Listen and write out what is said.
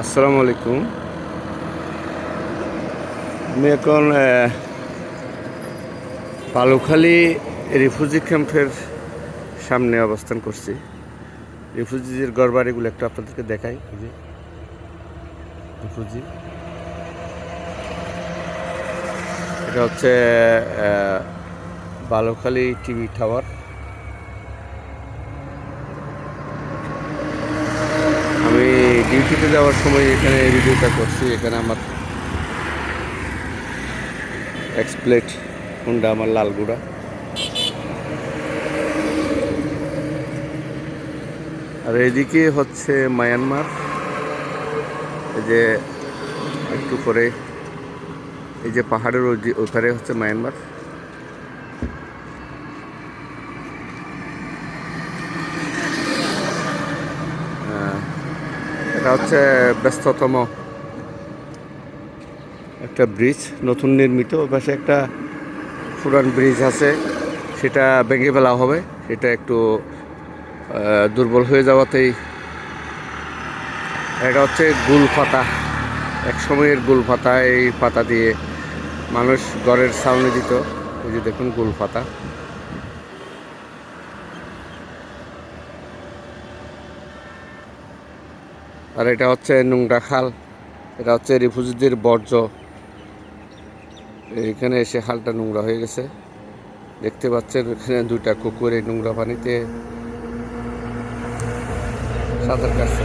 আসসালামু আলাইকুম। আমি এখন পালুখালী রিফিউজি ক্যাম্পের সামনে অবস্থান করছি। রিফিউজিদের গড়বাড়িগুলো একটু আপনাদেরকে দেখাই যে। রিফিউজি। এটা হচ্ছে বালুখালী টিভি টাওয়ার আমি ডিউটিতে যাওয়ার সময় এখানে ভিডিওটা করছি। এখানে আমার এক্সপ্লেট হুন্ডা আমার লালগুড়া আর এদিকে হচ্ছে মায়ানমার এই যে একটু পরে এই যে পাহাড়ের ওই- ওপারে হচ্ছে মায়ানমার এটা হচ্ছে ব্যস্ততম একটা ব্রিজ নতুন নির্মিত, পাশে একটা পুরান ব্রিজ আছে। সেটা ভেঙে ফেলা হবে। সেটা একটু দুর্বল হয়ে যাওয়াতেই। এটা হচ্ছে গুল পাতা। এক সময়ের গুল পাতা। এই পাতা দিয়ে মানুষ ঘরের সামনে দিত। ওই যে দেখুন গুল পাতা। আর এটা হচ্ছে নোংরা খাল। এটা হচ্ছে রিফিউজিদের বর্জ্য। এখানে এসে খালটা নোংরা হয়ে গেছে। দেখতে পাচ্ছেন এখানে দুইটা কুকুর এই নোংরা পানিতে সাঁতার কাটছে।